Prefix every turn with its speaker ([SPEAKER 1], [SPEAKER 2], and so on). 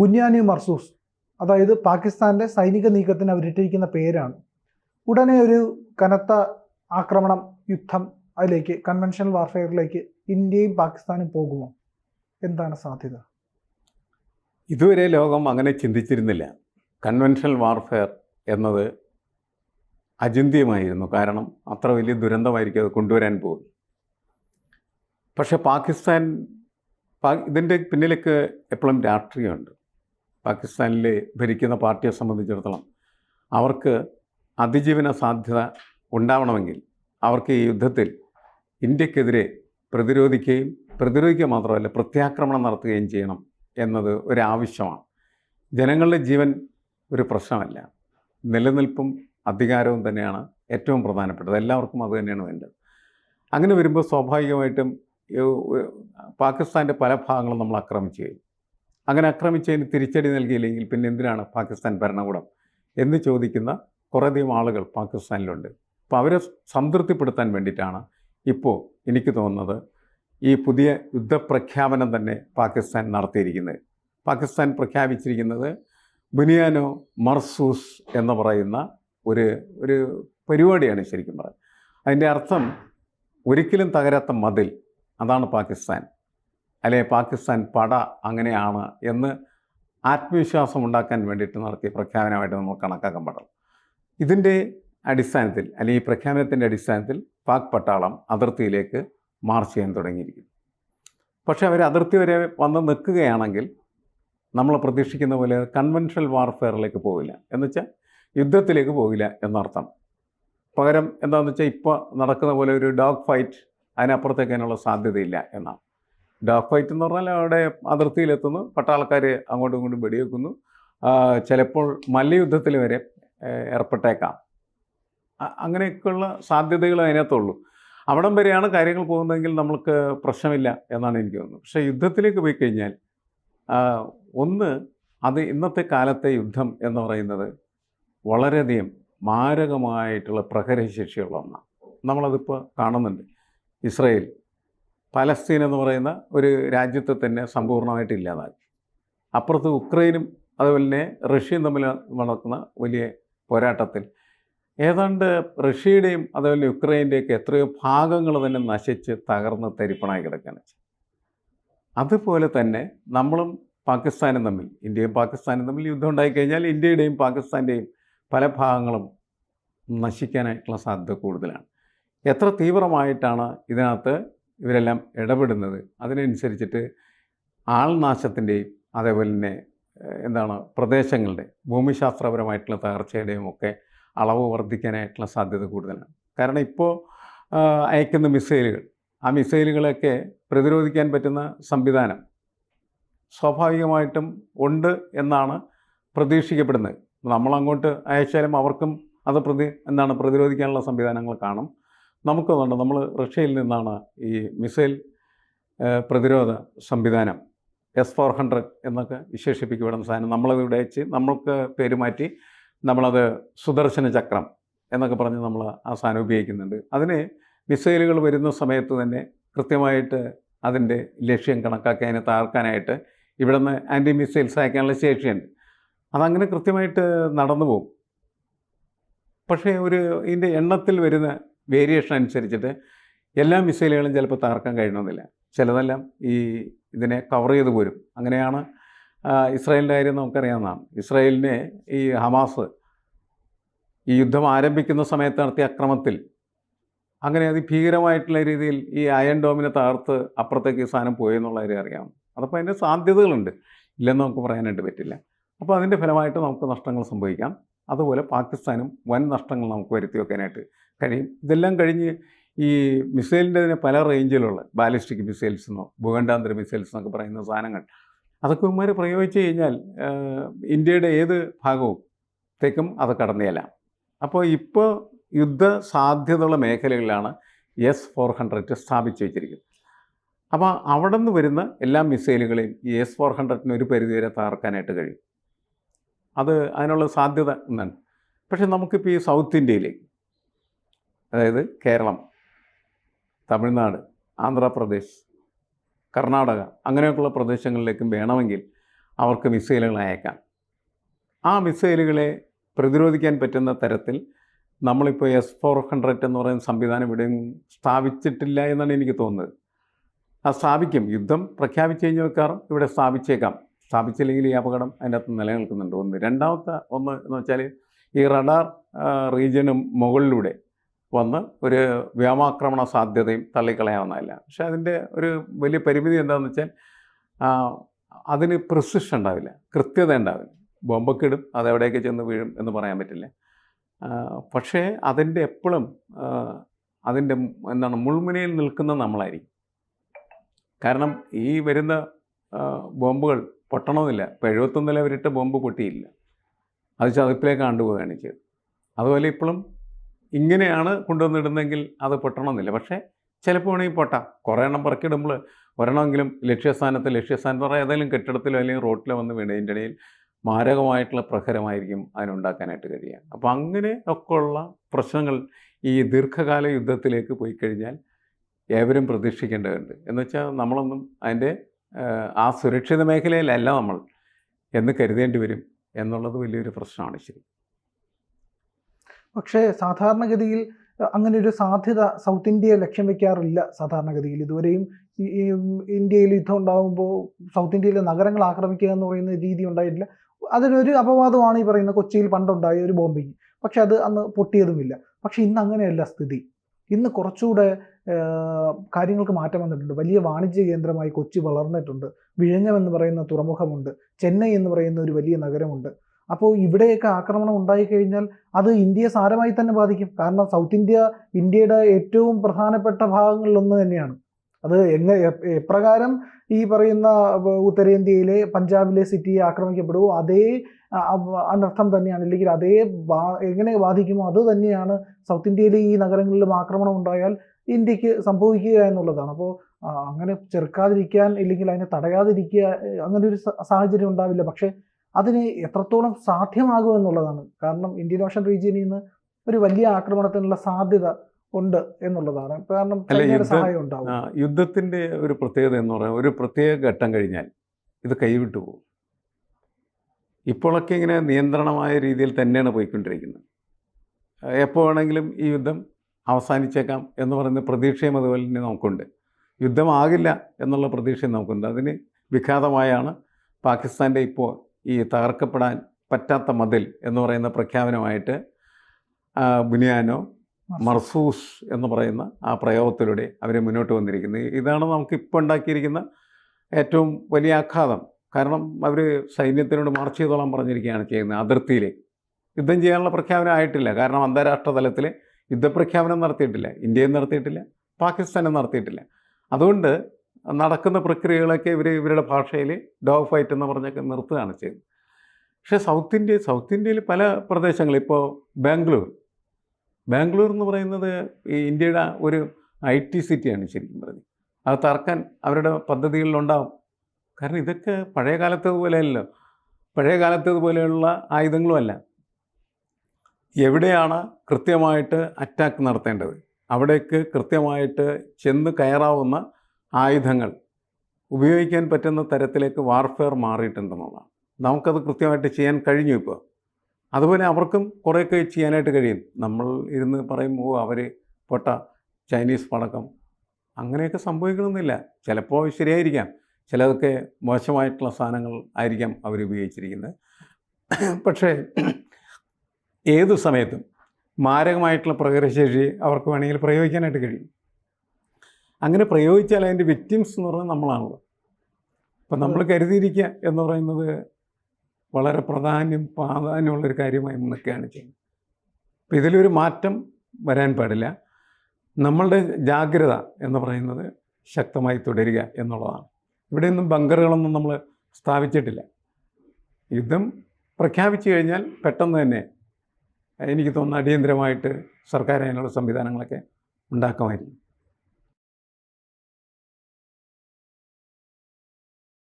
[SPEAKER 1] ബുന്യാനി മർസൂസ് അതായത് പാകിസ്ഥാന്റെ സൈനിക നീക്കത്തിന് അവരിട്ടിരിക്കുന്ന പേരാണ്. ഉടനെ ഒരു കനത്ത ആക്രമണം യുദ്ധം അതിലേക്ക് കൺവെൻഷണൽ വാർഫെയറിലേക്ക് ഇന്ത്യയും പാകിസ്ഥാനും പോകുമോ? എന്താണ് സാധ്യത?
[SPEAKER 2] ഇതുവരെ ലോകം അങ്ങനെ ചിന്തിച്ചിരുന്നില്ല. കൺവെൻഷണൽ വാർഫെയർ എന്നത് അചിന്ത്യമായിരുന്നു. കാരണം അത്ര വലിയ ദുരന്തമായിരിക്കും അത് കൊണ്ടുവരാൻ പോകും പക്ഷെ പാകിസ്ഥാൻ ഇതിന്റെ പിന്നിലേക്ക് എപ്പോഴും രാഷ്ട്രീയമുണ്ട്. പാകിസ്ഥാനിൽ ഭരിക്കുന്ന പാർട്ടിയെ സംബന്ധിച്ചിടത്തോളം അവർക്ക് അതിജീവന സാധ്യത ഉണ്ടാവണമെങ്കിൽ അവർക്ക് ഈ യുദ്ധത്തിൽ ഇന്ത്യക്കെതിരെ പ്രതിരോധിക്കുകയും പ്രതിരോധിക്കുക മാത്രമല്ല പ്രത്യാക്രമണം നടത്തുകയും ചെയ്യണം എന്നത് ഒരാവശ്യമാണ് ജനങ്ങളുടെ ജീവൻ ഒരു പ്രശ്നമല്ല. നിലനിൽപ്പും അധികാരവും തന്നെയാണ് ഏറ്റവും പ്രധാനപ്പെട്ടത്. എല്ലാവർക്കും അത് തന്നെയാണ് വേണ്ടത്. അങ്ങനെ വരുമ്പോൾ സ്വാഭാവികമായിട്ടും പാകിസ്ഥാന്റെ പല ഭാഗങ്ങളും നമ്മൾ ആക്രമിച്ചു കഴിഞ്ഞു. അങ്ങനെ ആക്രമിച്ചതിന് തിരിച്ചടി നൽകിയില്ലെങ്കിൽ പിന്നെ എന്തിനാണ് പാകിസ്ഥാൻ ഭരണകൂടം? എന്ന് ചോദിക്കുന്ന കുറേയധികം ആളുകൾ പാകിസ്ഥാനിലുണ്ട്. അപ്പോൾ അവരെ സംതൃപ്തിപ്പെടുത്താൻ വേണ്ടിയിട്ടാണ് ഇപ്പോൾ എനിക്ക് തോന്നുന്നത് ഈ പുതിയ യുദ്ധപ്രഖ്യാപനം തന്നെ പാകിസ്ഥാൻ നടത്തിയിരിക്കുന്നത്. പാകിസ്ഥാൻ പ്രഖ്യാപിച്ചിരിക്കുന്നത് ബുനിയാനോ മർസൂസ് എന്ന് പറയുന്ന ഒരു ഒരു പരിപാടിയാണ് ശരിക്കും പറയുന്നത് അതിന്റെ അർത്ഥം ഒരിക്കലും തകരാത്ത മതിൽ. അതാണ് പാകിസ്ഥാൻ. അല്ലെ പാകിസ്ഥാൻ പട അങ്ങനെയാണ് എന്ന് ആത്മവിശ്വാസം ഉണ്ടാക്കാൻ വേണ്ടിയിട്ട് നടത്തിയ പ്രഖ്യാപനമായിട്ട് നമ്മൾ കണക്കാക്കാൻ പാടുള്ളു. ഇതിന്റെ അടിസ്ഥാനത്തിൽ അല്ലെങ്കിൽ ഈ പ്രഖ്യാപനത്തിന്റെ അടിസ്ഥാനത്തിൽ പാക് പട്ടാളം അതിർത്തിയിലേക്ക് മാർച്ച് ചെയ്യാൻ തുടങ്ങിയിരിക്കുന്നു. പക്ഷേ അവർ അതിർത്തി വരെ വന്ന് നിൽക്കുകയാണെങ്കിൽ നമ്മൾ പ്രതീക്ഷിക്കുന്ന പോലെ കൺവെൻഷണൽ വാർഫെയറിലേക്ക് പോവില്ല. എന്നുവെച്ചാൽ യുദ്ധത്തിലേക്ക് പോവില്ല എന്നർത്ഥം. പകരം എന്താണെന്ന് വെച്ചാൽ ഇപ്പോൾ നടക്കുന്ന പോലെ ഒരു ഡോഗ് ഫൈറ്റ് അതിനപ്പുറത്തേക്ക് അതിനുള്ള സാധ്യതയില്ല എന്നാണ്. ഡോഗ് ഫൈറ്റ് എന്ന് പറഞ്ഞാൽ അവിടെ അതിർത്തിയിലെത്തുന്നു. പട്ടാളക്കാർ അങ്ങോട്ടും ഇങ്ങോട്ടും വെടിവെക്കുന്നു. ചിലപ്പോൾ മല്ലയുദ്ധത്തിൽ വരെ ഏർപ്പെട്ടേക്കാം. അങ്ങനെയൊക്കെയുള്ള സാധ്യതകൾ അതിനകത്തുള്ളൂ. അവിടം വരെയാണ് കാര്യങ്ങൾ പോകുന്നതെങ്കിൽ നമ്മൾക്ക് പ്രശ്നമില്ല എന്നാണ് എനിക്ക് തോന്നുന്നത്. പക്ഷേ യുദ്ധത്തിലേക്ക് പോയി കഴിഞ്ഞാൽ ഒന്ന് അത് ഇന്നത്തെ കാലത്തെ യുദ്ധം എന്ന് പറയുന്നത് വളരെയധികം മാരകമായിട്ടുള്ള പ്രഹരശേഷിയുള്ള ഒന്നാണ്. നമ്മളതിപ്പോൾ കാണുന്നുണ്ട്. ഇസ്രയേൽ പലസ്തീൻ എന്ന് പറയുന്ന ഒരു രാജ്യത്തെ തന്നെ സമ്പൂർണമായിട്ട് ഇല്ലാതാക്കി അപ്പുറത്ത് ഉക്രൈനും അതുപോലെ തന്നെ റഷ്യയും തമ്മിൽ നടക്കുന്ന വലിയ പോരാട്ടത്തിൽ. ഏതാണ്ട് റഷ്യയുടെയും അതുപോലെ യുക്രൈന്റെയൊക്കെ എത്രയോ ഭാഗങ്ങൾ തന്നെ നശിച്ച് തകർന്ന് തരിപ്പണായി കിടക്കുകയാണ്. അതുപോലെ തന്നെ നമ്മളും പാകിസ്ഥാനും തമ്മിൽ ഇന്ത്യയും പാകിസ്ഥാനും തമ്മിൽ യുദ്ധം ഉണ്ടായിക്കഴിഞ്ഞാൽ ഇന്ത്യയുടെയും പാകിസ്ഥാന്റെയും പല ഭാഗങ്ങളും നശിക്കാനായിട്ടുള്ള സാധ്യത കൂടുതലാണ്. എത്ര തീവ്രമായിട്ടാണ് ഇതിനകത്ത് ഇവരെല്ലാം ഇടപെടുന്നത് അതിനനുസരിച്ചിട്ട് ആൾനാശത്തിന്റെയും അതേപോലെ തന്നെ എന്താണ് പ്രദേശങ്ങളുടെ ഭൂമിശാസ്ത്രപരമായിട്ടുള്ള തകർച്ചയുടെയും ഒക്കെ അളവ് വർദ്ധിക്കാനായിട്ടുള്ള സാധ്യത കൂടുതലാണ്. കാരണം ഇപ്പോൾ അയക്കുന്ന മിസൈലുകൾ ആ മിസൈലുകളൊക്കെ പ്രതിരോധിക്കാൻ പറ്റുന്ന സംവിധാനം സ്വാഭാവികമായിട്ടും ഉണ്ട് എന്നാണ് പ്രതീക്ഷിക്കപ്പെടുന്നത്. നമ്മളങ്ങോട്ട് അയച്ചാലും അവർക്കും അത് പ്രതി എന്താണ് പ്രതിരോധിക്കാനുള്ള സംവിധാനങ്ങൾ കാണും. നമുക്കതുണ്ട് നമ്മൾ റഷ്യയിൽ നിന്നാണ് ഈ മിസൈൽ പ്രതിരോധ സംവിധാനം എസ് ഫോർ ഹൺഡ്രഡ് എന്നൊക്കെ വിശേഷിപ്പിക്കപ്പെടുന്ന സാധനം നമ്മളത് ഇവിടെ അയച്ച് നമ്മൾക്ക് പേര് മാറ്റി നമ്മളത് സുദർശന ചക്രം എന്നൊക്കെ പറഞ്ഞ് നമ്മൾ ആ സാധനം ഉപയോഗിക്കുന്നുണ്ട്. അതിന് മിസൈലുകൾ വരുന്ന സമയത്ത് തന്നെ കൃത്യമായിട്ട് അതിന്റെ ലക്ഷ്യം കണക്കാക്കി അതിനെ തകർക്കാനായിട്ട് ഇവിടുന്ന് ആന്റി മിസൈൽസ് അയക്കാനുള്ള ശേഷിയുണ്ട്. അതങ്ങനെ കൃത്യമായിട്ട് നടന്നു പോകും. പക്ഷേ ഒരു ഇതിന്റെ എണ്ണത്തിൽ വരുന്ന വേരിയേഷൻ അനുസരിച്ചിട്ട് എല്ലാ മിസൈലുകളും ചിലപ്പോൾ തകർക്കാൻ കഴിയണമെന്നില്ല. ചിലതെല്ലാം ഈ ഇതിനെ കവർ ചെയ്ത് പോരും. അങ്ങനെയാണ് ഇസ്രായേലിന്റെ കാര്യം നമുക്കറിയാവുന്നതാണ്. ഇസ്രായേലിനെ ഈ ഹമാസ് ഈ യുദ്ധം ആരംഭിക്കുന്ന സമയത്ത് നടത്തിയ അക്രമത്തിൽ അങ്ങനെ അതിഭീകരമായിട്ടുള്ള രീതിയിൽ ഈ അയൺ ഡോമിനെ തകർത്ത് അപ്പുറത്തേക്ക് ഈ സാധനം പോയി എന്നുള്ള കാര്യം അറിയാം. അതപ്പോൾ അതിന്റെ സാധ്യതകളുണ്ട്. ഇല്ലെന്ന് നമുക്ക് പറയാനായിട്ട് പറ്റില്ല. അപ്പോൾ അതിന്റെ ഫലമായിട്ട് നമുക്ക് നഷ്ടങ്ങൾ സംഭവിക്കാം. അതുപോലെ പാകിസ്ഥാനും വൻ നഷ്ടങ്ങൾ നമുക്ക് വരുത്തി വെക്കാനായിട്ട് കഴിയും. ഇതെല്ലാം കഴിഞ്ഞ് ഈ മിസൈലിന്റെ തന്നെ പല റേഞ്ചിലുള്ള ബാലിസ്റ്റിക് മിസൈൽസ് എന്നോ ഭൂഖണ്ഡാന്തര മിസൈൽസ് എന്നൊക്കെ പറയുന്ന സാധനങ്ങൾ. അതൊക്കെ ഇവന്മാർ പ്രയോഗിച്ച് കഴിഞ്ഞാൽ ഇന്ത്യയുടെ ഏത് ഭാഗവും തേക്കും അത് കടന്നേലാം. അപ്പോൾ ഇപ്പോൾ യുദ്ധ സാധ്യതയുള്ള മേഖലകളിലാണ് എസ് ഫോർ ഹൺഡ്രഡ് സ്ഥാപിച്ചു വെച്ചിരിക്കുന്നത്. അപ്പോൾ അവിടെ നിന്ന് വരുന്ന എല്ലാ മിസൈലുകളെയും ഈ എസ് ഫോർ ഹൺഡ്രഡിന് ഒരു പരിധിവരെ തകർക്കാനായിട്ട് കഴിയും. അത് അതിനുള്ള സാധ്യത എന്നാണ് പക്ഷേ നമുക്കിപ്പോൾ ഈ സൗത്ത് ഇന്ത്യയിലേക്ക് അതായത് കേരളം തമിഴ്നാട് ആന്ധ്രാപ്രദേശ് കർണാടക അങ്ങനെയൊക്കെയുള്ള പ്രദേശങ്ങളിലേക്കും വേണമെങ്കിൽ അവർക്ക് മിസൈലുകൾ അയക്കാം. ആ മിസൈലുകളെ പ്രതിരോധിക്കാൻ പറ്റുന്ന തരത്തിൽ നമ്മളിപ്പോൾ എസ് ഫോർ ഹൺഡ്രഡ് എന്ന് പറയുന്ന സംവിധാനം ഇവിടെയും സ്ഥാപിച്ചിട്ടില്ല എന്നാണ് എനിക്ക് തോന്നുന്നത്. ആ സ്ഥാപിക്കും. യുദ്ധം പ്രഖ്യാപിച്ചു കഴിഞ്ഞ വെക്കാറും ഇവിടെ സ്ഥാപിച്ചേക്കാം. സ്ഥാപിച്ചില്ലെങ്കിൽ ഈ അപകടം അതിനകത്ത് നിലനിൽക്കുന്നുണ്ട്. ഒന്ന്. രണ്ടാമത്തെ ഒന്ന് എന്ന് വെച്ചാൽ ഈ റഡാർ റീജിയനും മുകളിലൂടെ വന്ന് ഒരു വ്യോമാക്രമണ സാധ്യതയും തള്ളിക്കളയാവുന്നതല്ല. പക്ഷേ അതിന്റെ ഒരു വലിയ പരിമിതി എന്താണെന്ന് വെച്ചാൽ അതിന് പ്രിസിഷൻ ഉണ്ടാവില്ല കൃത്യത ഉണ്ടാവില്ല. ബോംബൊക്കെ ഇടും അത് ചെന്ന് വീഴും എന്ന് പറയാൻ പറ്റില്ല. പക്ഷേ അതിന്റെ എപ്പോഴും അതിന്റെ എന്താണ് മുൾമുനയിൽ നിൽക്കുന്ന നമ്മളായിരിക്കും. കാരണം ഈ വരുന്ന ബോംബുകൾ പൊട്ടണമെന്നില്ല. ഇപ്പോൾ എഴുപത്തൊന്നിലെ അവരിട്ട ബോംബ് പൊട്ടിയില്ല. അത് ചതുപ്പിലേക്ക് കണ്ടുപോവുകയാണ് ചെയ്തത്. അതുപോലെ ഇപ്പോഴും ഇങ്ങനെയാണ് കൊണ്ടുവന്നിടുന്നെങ്കിൽ അത് പൊട്ടണമെന്നില്ല. പക്ഷേ ചിലപ്പോൾ വേണമെങ്കിൽ പൊട്ടാം. കുറേ എണ്ണം പറക്കിടുമ്പോൾ ഒരെണ്ണമെങ്കിലും ലക്ഷ്യസ്ഥാനത്ത് ലക്ഷ്യസ്ഥാനം എന്ന് പറഞ്ഞാൽ ഏതെങ്കിലും കെട്ടിടത്തിലോ അല്ലെങ്കിൽ റോട്ടിലോ വന്ന് വീണതിന്റെ ഇടയിൽ മാരകമായിട്ടുള്ള പ്രഹരമായിരിക്കും അതിനുണ്ടാക്കാനായിട്ട് കഴിയുക. അപ്പോൾ അങ്ങനെ ഒക്കെ ഉള്ള പ്രശ്നങ്ങൾ ഈ ദീർഘകാല യുദ്ധത്തിലേക്ക് പോയി കഴിഞ്ഞാൽ ഏവരും പ്രതീക്ഷിക്കേണ്ടതുണ്ട്. എന്നുവെച്ചാൽ നമ്മളൊന്നും അതിന്റെ ആ സുരക്ഷിത മേഖലയിലല്ല നമ്മൾ എന്ന് കരുതേണ്ടി വരും എന്നുള്ളത് വലിയൊരു പ്രശ്നമാണ് ശരി.
[SPEAKER 1] പക്ഷേ സാധാരണഗതിയിൽ അങ്ങനെ ഒരു സാധ്യത സൗത്ത് ഇന്ത്യയെ ലക്ഷ്യം വെക്കാറില്ല സാധാരണഗതിയിൽ. ഇതുവരെയും ഇന്ത്യയിൽ യുദ്ധം ഉണ്ടാകുമ്പോൾ സൗത്ത് ഇന്ത്യയിലെ നഗരങ്ങൾ ആക്രമിക്കുക എന്ന് പറയുന്ന രീതി ഉണ്ടായിട്ടില്ല. അതിനൊരു അപവാദമാണ് ഈ പറയുന്ന കൊച്ചിയിൽ പണ്ടുണ്ടായ ഒരു ബോംബിങ്. പക്ഷെ അത് അന്ന് പൊട്ടിയതുമില്ല. പക്ഷെ ഇന്ന് അങ്ങനെയല്ല സ്ഥിതി. ഇന്ന് കുറച്ചുകൂടെ കാര്യങ്ങൾക്ക് മാറ്റം വന്നിട്ടുണ്ട്. വലിയ വാണിജ്യ കേന്ദ്രമായി കൊച്ചി വളർന്നിട്ടുണ്ട്. വിഴിഞ്ഞം എന്ന് പറയുന്ന തുറമുഖമുണ്ട്. ചെന്നൈ എന്ന് പറയുന്ന ഒരു വലിയ നഗരമുണ്ട്. അപ്പോൾ ഇവിടെയൊക്കെ ആക്രമണം ഉണ്ടായിക്കഴിഞ്ഞാൽ അത് ഇന്ത്യയെ സാരമായി തന്നെ ബാധിക്കും. കാരണം സൗത്ത് ഇന്ത്യ ഇന്ത്യയുടെ ഏറ്റവും പ്രധാനപ്പെട്ട ഭാഗങ്ങളിലൊന്ന് തന്നെയാണ്. അത് എങ്ങ എ- എപ്രകാരം ഈ പറയുന്ന ഉത്തരേന്ത്യയിലെ പഞ്ചാബിലെ സിറ്റി ആക്രമിക്കപ്പെടുമോ അതേ അനർത്ഥം തന്നെയാണ്. അല്ലെങ്കിൽ അതേ എങ്ങനെ ബാധിക്കുമോ അത് തന്നെയാണ് സൗത്ത് ഇന്ത്യയിലെ ഈ നഗരങ്ങളിലും ആക്രമണം ഉണ്ടായാൽ ഇന്ത്യയ്ക്ക് സംഭവിക്കുക എന്നുള്ളതാണ്. അപ്പോൾ അങ്ങനെ ചെറുക്കാതിരിക്കാൻ ഇല്ലെങ്കിൽ അതിനെ തടയാതിരിക്കുക അങ്ങനെ ഒരു സാഹചര്യം ഉണ്ടാവില്ല. പക്ഷേ അതിന് എത്രത്തോളം സാധ്യമാകും എന്നുള്ളതാണ്. കാരണം ഇന്ത്യൻ ഓഷൻ റീജിയനിൽ നിന്ന് ഒരു വലിയ ആക്രമണത്തിനുള്ള സാധ്യത ഉണ്ട് എന്നുള്ളതാണ്. കാരണം സഹായം ഉണ്ടാവും.
[SPEAKER 2] യുദ്ധത്തിന്റെ ഒരു പ്രത്യേകത എന്ന് പറയുന്നത് ഒരു പ്രത്യേക ഘട്ടം കഴിഞ്ഞാൽ ഇത് കൈവിട്ടു പോകും. ഇപ്പോഴൊക്കെ ഇങ്ങനെ നിയന്ത്രണമായ രീതിയിൽ തന്നെയാണ് പോയിക്കൊണ്ടിരിക്കുന്നത്. എപ്പോൾ വേണമെങ്കിലും ഈ യുദ്ധം അവസാനിച്ചേക്കാം എന്ന് പറയുന്ന പ്രതീക്ഷയും അതുപോലെ തന്നെ നമുക്കുണ്ട്. യുദ്ധമാകില്ല എന്നുള്ള പ്രതീക്ഷയും നമുക്കുണ്ട്. അതിന് വിഘാതമായാണ് പാകിസ്ഥാന്റെ ഇപ്പോൾ ഈ തകർക്കപ്പെടാൻ പറ്റാത്ത മതിൽ എന്ന് പറയുന്ന പ്രഖ്യാപനമായിട്ട് ബുനിയാനോ മർസൂസ് എന്ന് പറയുന്ന ആ പ്രയോഗത്തിലൂടെ അവർ മുന്നോട്ട് വന്നിരിക്കുന്നത് ഇതാണ് നമുക്ക് ഇപ്പോൾ ഉണ്ടാക്കിയിരിക്കുന്ന ഏറ്റവും വലിയ ആഘാതം. കാരണം അവർ സൈന്യത്തിനോട് മാർച്ച് ചെയ്തോളാൻ പറഞ്ഞിരിക്കുകയാണ് ചെയ്യുന്നത് അതിർത്തിയിലേക്ക് യുദ്ധം ചെയ്യാനുള്ള പ്രഖ്യാപനം ആയിട്ടില്ല. കാരണം അന്താരാഷ്ട്ര തലത്തിൽ യുദ്ധപ്രഖ്യാപനം നടത്തിയിട്ടില്ല. ഇന്ത്യയും നടത്തിയിട്ടില്ല. പാകിസ്ഥാനും നടത്തിയിട്ടില്ല. അതുകൊണ്ട് നടക്കുന്ന പ്രക്രിയകളൊക്കെ ഇവർ ഇവരുടെ ഭാഷയിൽ ഡോഗ് ഫൈറ്റ് എന്ന് പറഞ്ഞൊക്കെ നിർത്തുകയാണ് ചെയ്യുന്നത്. പക്ഷേ സൗത്ത് ഇന്ത്യ സൗത്ത് ഇന്ത്യയിൽ പല പ്രദേശങ്ങൾ ഇപ്പോൾ ബാംഗ്ലൂർ. ബാംഗ്ലൂർ എന്ന് പറയുന്നത് ഈ ഇന്ത്യയുടെ ഒരു ഐ ടി സിറ്റിയാണ് ശരിക്കും പറഞ്ഞത് അത് തറക്കാൻ അവരുടെ പദ്ധതികളിലുണ്ടാവും. കാരണം ഇതൊക്കെ പഴയ കാലത്തേതുപോലെയല്ലോ പഴയ കാലത്തേതുപോലെയുള്ള ആയുധങ്ങളുമല്ല എവിടെയാണ് കൃത്യമായിട്ട് അറ്റാക്ക് നടത്തേണ്ടത്? അവിടേക്ക് കൃത്യമായിട്ട് ചെന്ന് കയറാവുന്ന ആയുധങ്ങൾ ഉപയോഗിക്കാൻ പറ്റുന്ന തരത്തിലേക്ക് വാർഫെയർ മാറിയിട്ടുണ്ടെന്നുള്ളതാണ്. നമുക്കത് കൃത്യമായിട്ട് ചെയ്യാൻ കഴിഞ്ഞു ഇപ്പോൾ. അതുപോലെ അവർക്കും കുറേയൊക്കെ ചെയ്യാനായിട്ട് കഴിയും. നമ്മൾ ഇരുന്ന് പറയുമ്പോൾ അവർ പൊട്ട ചൈനീസ് പടക്കം. അങ്ങനെയൊക്കെ സംഭവിക്കണമെന്നില്ല. ചിലപ്പോൾ ശരിയായിരിക്കാം. ചിലതൊക്കെ മോശമായിട്ടുള്ള സാധനങ്ങൾ ആയിരിക്കാം അവർ ഉപയോഗിച്ചിരിക്കുന്നത്. പക്ഷേ ഏതു സമയത്തും മാരകമായിട്ടുള്ള പ്രകടശേഷി അവർക്ക് വേണമെങ്കിൽ പ്രയോഗിക്കാനായിട്ട് കഴിയും. അങ്ങനെ പ്രയോഗിച്ചാൽ അതിന്റെ വിക്ടിംസ് എന്ന് പറയുന്നത് നമ്മളാണല്ലോ. അപ്പം നമ്മൾ കരുതിയിരിക്കുക എന്ന് പറയുന്നത് വളരെ പ്രാധാന്യം പ്രാധാന്യമുള്ളൊരു കാര്യമായി നിൽക്കുകയാണ് ചെയ്യുന്നത്. അപ്പം ഇതിലൊരു മാറ്റം വരാൻ പാടില്ല. നമ്മളുടെ ജാഗ്രത എന്ന് പറയുന്നത് ശക്തമായി തുടരുക എന്നുള്ളതാണ്. ഇവിടെയൊന്നും ബങ്കറുകളൊന്നും നമ്മൾ സ്ഥാപിച്ചിട്ടില്ല. യുദ്ധം പ്രഖ്യാപിച്ചു കഴിഞ്ഞാൽ പെട്ടെന്ന് തന്നെ എനിക്ക് തോന്നുന്നു അടിയന്തരമായിട്ട് സർക്കാർ അതിനുള്ള സംവിധാനങ്ങളൊക്കെ ഉണ്ടാക്കുമായിരിക്കും.